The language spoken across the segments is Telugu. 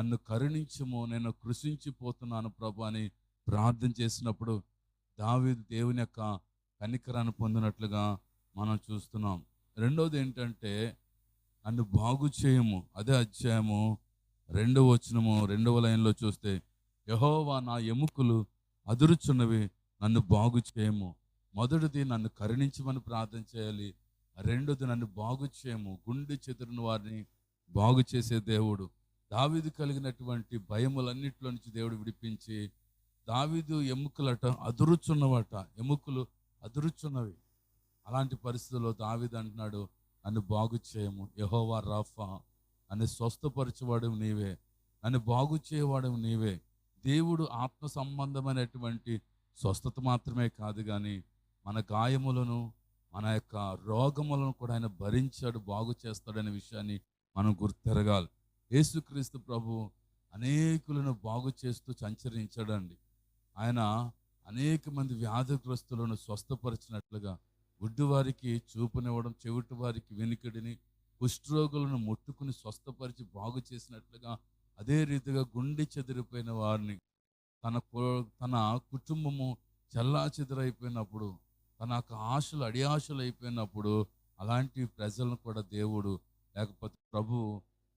నన్ను కరుణించము నేను కృషించిపోతున్నాను ప్రభు అని ప్రార్థన చేసినప్పుడు దావి దేవుని యొక్క కనికరాన్ని పొందినట్లుగా మనం చూస్తున్నాం. రెండవది ఏంటంటే నన్ను బాగు చేయము. అదే అధ్యాయము రెండవ వచనము రెండవ లైన్లో చూస్తే యహోవా నా ఎముకలు అదురుచున్నవి నన్ను బాగు చేయము. మొదటిది నన్ను కరుణించమని ప్రార్థన చేయాలి. రెండోది నన్ను బాగు చేయము. గుండె చెదిరిన వారిని బాగు చేసే దేవుడు. దావీదు కలిగినటువంటి భయములన్నిటిలో నుంచి దేవుడు విడిపించి దావీదు ఎముకలట అదురుచున్నవట. ఎముకలు అదురుచున్నవి. అలాంటి పరిస్థితుల్లో దావీదు అంటున్నాడు నన్ను బాగు చేయము. యహోవా రాఫా నన్ను స్వస్థపరచేవాడు నీవే. నన్ను బాగు చేయవాడు నీవే. దేవుడు ఆత్మ సంబంధమైనటువంటి స్వస్థత మాత్రమే కాదు కానీ మన గాయములను మన యొక్క రోగములను కూడా ఆయన భరించాడు బాగు చేస్తాడనే విషయాన్ని మనం గుర్తెరగాలి. యేసుక్రీస్తు ప్రభు అనేకులను బాగు చేస్తూ సంచరించాడండి. ఆయన అనేక మంది వ్యాధిగ్రస్తులను స్వస్థపరిచినట్లుగా గుడ్డి వారికి చూపునివ్వడం చెవిటి వారికి వెనుకడిని కుష్ఠరోగులను ముట్టుకుని స్వస్థపరిచి బాగు చేసినట్లుగా అదే రీతిగా గుండె చెదిరిపోయిన వారిని తన కు- తన కుటుంబము చల్లా చెదిరైపోయినప్పుడు తన యొక్క ఆశలు అడియాశలు అయిపోయినప్పుడు అలాంటి ప్రజలను కూడా దేవుడు లేకపోతే ప్రభువు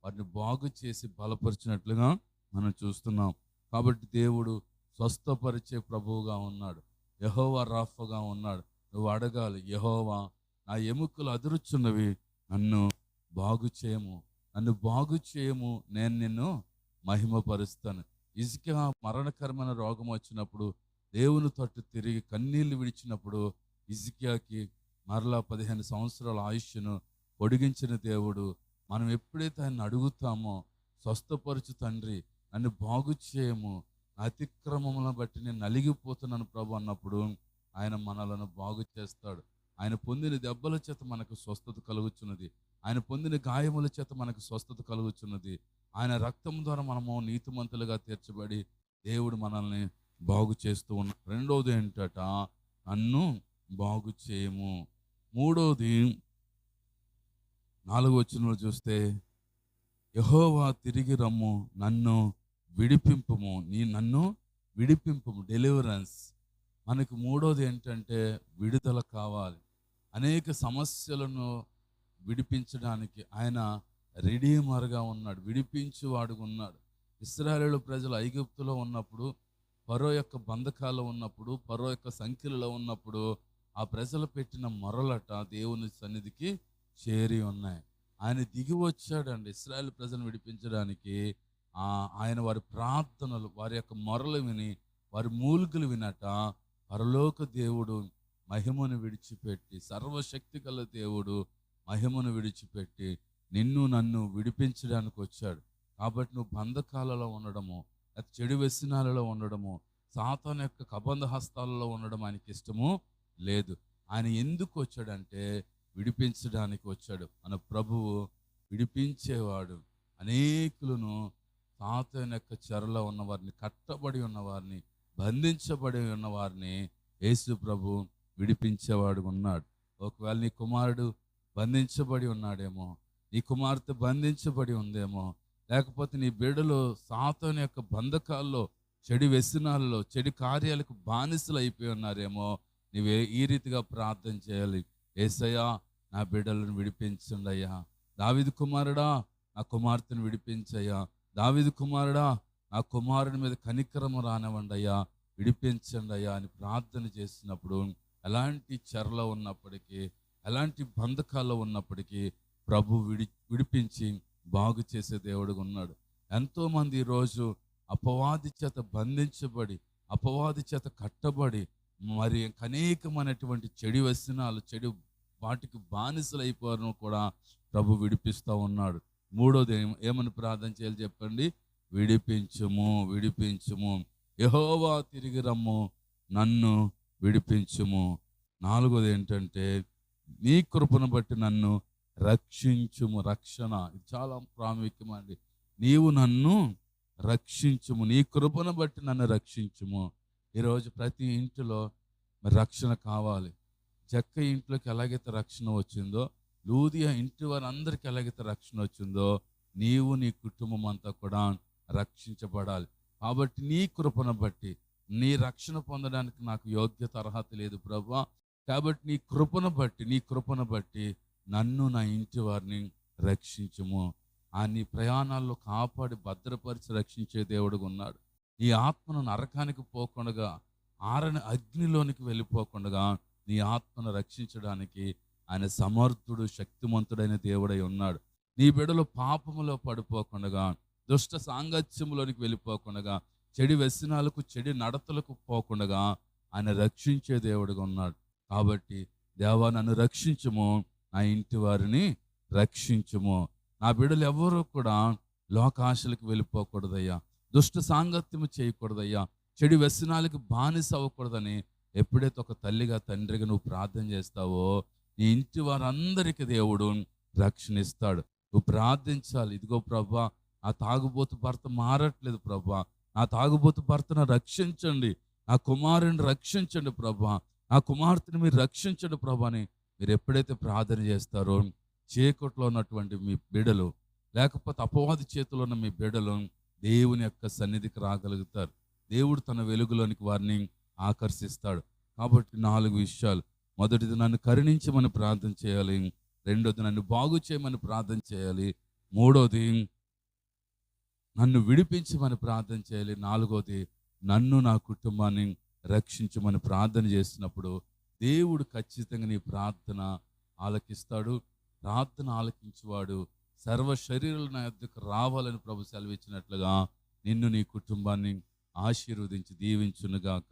వారిని బాగు చేసి బలపరిచినట్లుగా మనం చూస్తున్నాం. కాబట్టి దేవుడు స్వస్థపరిచే ప్రభువుగా ఉన్నాడు. యహోవా రాఫగా ఉన్నాడు. నువ్వు అడగాలి యహోవా నా ఎముకలు అదురుచున్నవి నన్ను బాగు చేయము. నన్ను బాగు చేయము నేను నిన్ను మహిమపరుస్తాను. ఇసుక మరణకరమైన రోగం వచ్చినప్పుడు దేవుని తట్టు తిరిగి కన్నీళ్ళు విడిచినప్పుడు ఇజికియాకి మరలా పదిహేను సంవత్సరాల ఆయుష్ను పొడిగించిన దేవుడు మనం ఎప్పుడైతే ఆయన అడుగుతామో స్వస్థపరచు తండ్రి నన్ను బాగు చేయము అతిక్రమములను బట్టి నేను నలిగిపోతున్నాను ప్రభు అన్నప్పుడు ఆయన మనలను బాగు చేస్తాడు. ఆయన పొందిన దెబ్బల చేత మనకు స్వస్థత కలుగుచున్నది. ఆయన పొందిన గాయముల చేత మనకు స్వస్థత కలుగుచున్నది. ఆయన రక్తం ద్వారా మనము నీతిమంతులుగా తీర్చబడి దేవుడు మనల్ని బాగు చేస్తూ ఉన్న రెండవది ఏంటట నన్ను బాగు చేయము. మూడవది నాలుగు వచనంలో చూస్తే యహోవా తిరిగి రమ్ము నన్ను విడిపింపుము నీ నన్ను విడిపింపుము డెలివరెన్స్ మనకు మూడోది ఏంటంటే విడుదల కావాలి. అనేక సమస్యలను విడిపించడానికి ఆయన రెడీమర్గా ఉన్నాడు విడిపించువాడుగా ఉన్నాడు. ఇస్రాయేలు ప్రజలు ఐగుప్తులో ఉన్నప్పుడు పరో యొక్క బంధకాలు ఉన్నప్పుడు పరో యొక్క సంఖ్యలలో ఉన్నప్పుడు ఆ ప్రజలు పెట్టిన మొరలట దేవుని సన్నిధికి చేరి ఉన్నాయి. ఆయన దిగి వచ్చాడండి. ఇస్రాయల్ ప్రజలను విడిపించడానికి ఆయన వారి ప్రార్థనలు వారి యొక్క మొరలు విని వారి మూలుగులు వినట పరలోక దేవుడు మహిమను విడిచిపెట్టి సర్వశక్తి గల దేవుడు మహిమను విడిచిపెట్టి నిన్ను నన్ను విడిపించడానికి వచ్చాడు. కాబట్టి నువ్వు బంధకాలలో ఉండడము చెడు వ్యసనాలలో ఉండడము సాతాన్ యొక్క కబంధ హస్తాలలో ఉండడం ఆయనకి ఇష్టము లేదు. ఆయన ఎందుకు వచ్చాడంటే విడిపించడానికి వచ్చాడు మన ప్రభువు విడిపించేవాడు. అనేకులను తాతయ్య యొక్క చెరలో ఉన్నవారిని కట్టబడి ఉన్నవారిని బంధించబడి ఉన్నవారిని యేసు ప్రభు విడిపించేవాడు ఉన్నాడు. ఒకవేళ నీ కుమారుడు బంధించబడి ఉన్నాడేమో నీ కుమార్తె బంధించబడి ఉందేమో లేకపోతే నీ బిడ్డలు సాతోని యొక్క బంధకాల్లో చెడు వ్యసనాల్లో చెడు కార్యాలకు బానిసలు అయిపోయి ఉన్నారేమో నీవే ఈ రీతిగా ప్రార్థన చేయాలి. ఏసయ్యా నా బిడ్డలను విడిపించండి అయ్యా దావిది కుమారుడా నా కుమార్తెను విడిపించయ్యా. దావిది కుమారుడా నా కుమారుని మీద కనికరము రానివ్వండి అయ్యా విడిపించండి అయ్యా అని ప్రార్థన చేసినప్పుడు ఎలాంటి చెరలో ఉన్నప్పటికీ ఎలాంటి బంధకాల్లో ఉన్నప్పటికీ ప్రభు విడి విడిపించి బాగు చేసే దేవుడుగా ఉన్నాడు. ఎంతోమంది ఈరోజు అపవాది చేత బంధించబడి అపవాది చేత కట్టబడి మరి అనేకమైనటువంటి చెడు వ్యసనాలు చెడు వాటికి బానిసలైపోవడం కూడా ప్రభు విడిపిస్తూ ఉన్నాడు. మూడోది ఏమని ప్రార్థన చేయాలి చెప్పండి? విడిపించుము విడిపించుము. యహోవా తిరిగి రమ్ము నన్ను విడిపించుము. నాలుగోది ఏంటంటే నీ కృపను బట్టి నన్ను రక్షించుము రక్షణ. ఇది చాలా ప్రాముఖ్యమండి నీవు నన్ను రక్షించుము నీ కృపను బట్టి నన్ను రక్షించుము. ఈరోజు ప్రతి ఇంటిలో మరి రక్షణ కావాలి. జక్క ఇంట్లోకి ఎలాగైతే రక్షణ వచ్చిందో లూదియా ఇంటి వారందరికీ ఎలాగైతే రక్షణ వచ్చిందో నీవు నీ కుటుంబం అంతా కూడా రక్షించబడాలి. కాబట్టి నీ కృపను బట్టి నీ రక్షణ పొందడానికి నాకు యోగ్యత అర్హత లేదు ప్రభా. కాబట్టి నీ కృపను బట్టి నీ కృపను బట్టి నన్ను నా ఇంటి వారిని రక్షించము. ఆ నీ ప్రయాణాల్లో కాపాడి భద్రపరిచి రక్షించే దేవుడుగా ఉన్నాడు. నీ ఆత్మను నరకానికి పోకుండా ఆరని అగ్నిలోనికి వెళ్ళిపోకుండా నీ ఆత్మను రక్షించడానికి ఆయన సమర్థుడు శక్తిమంతుడైన దేవుడై ఉన్నాడు. నీ బిడలు పాపములో పడిపోకుండా దుష్ట సాంగత్యములోనికి వెళ్ళిపోకుండా చెడు వ్యసనాలకు చెడు నడతలకు పోకుండా ఆయన రక్షించే దేవుడుగా ఉన్నాడు. కాబట్టి దేవా నన్ను రక్షించము. నా ఇంటి వారిని రక్షించము. నా బిడ్డలు ఎవరూ కూడా లోకాశలకు వెళ్ళిపోకూడదయ్యా. దుష్ట సాంగత్యము చేయకూడదయ్యా. చెడు వ్యసనాలకు బానిస అవ్వకూడదని ఎప్పుడైతే ఒక తల్లిగా తండ్రిగా నువ్వు ప్రార్థన చేస్తావో నీ ఇంటి వారందరికీ దేవుడు రక్షణ ఇస్తాడు. నువ్వు ప్రార్థించాలి. ఇదిగో ప్రభా ఆ తాగుబోతు భర్త మారట్లేదు ప్రభా. నా తాగుబోతు భర్తను రక్షించండి. నా కుమారుని రక్షించండి ప్రభా. నా కుమార్తెని మీరు రక్షించండి ప్రభా అని మీరు ఎప్పుడైతే ప్రార్థన చేస్తారో చీకట్లో ఉన్నటువంటి మీ బిడలు లేకపోతే అపవాది చేతిలో ఉన్న మీ బిడలు దేవుని యొక్క సన్నిధికి రాగలుగుతారు. దేవుడు తన వెలుగులోనికి వారిని ఆకర్షిస్తాడు. కాబట్టి నాలుగు విషయాలు. మొదటిది నన్ను కరుణించమని ప్రార్థన చేయాలి. రెండోది నన్ను బాగు చేయమని ప్రార్థన చేయాలి. మూడోది నన్ను విడిపించమని ప్రార్థన చేయాలి. నాలుగోది నన్ను నా కుటుంబాన్ని రక్షించమని ప్రార్థన చేసినప్పుడు దేవుడు ఖచ్చితంగా నీ ప్రార్థన ఆలకిస్తాడు. ప్రార్థన ఆలకించేవాడు సర్వ శరీరాలు నా యొక్కకు రావాలని ప్రభు సెలవిచ్చినట్లుగా నిన్ను నీ కుటుంబాన్ని ఆశీర్వదించి దీవించునుగాక.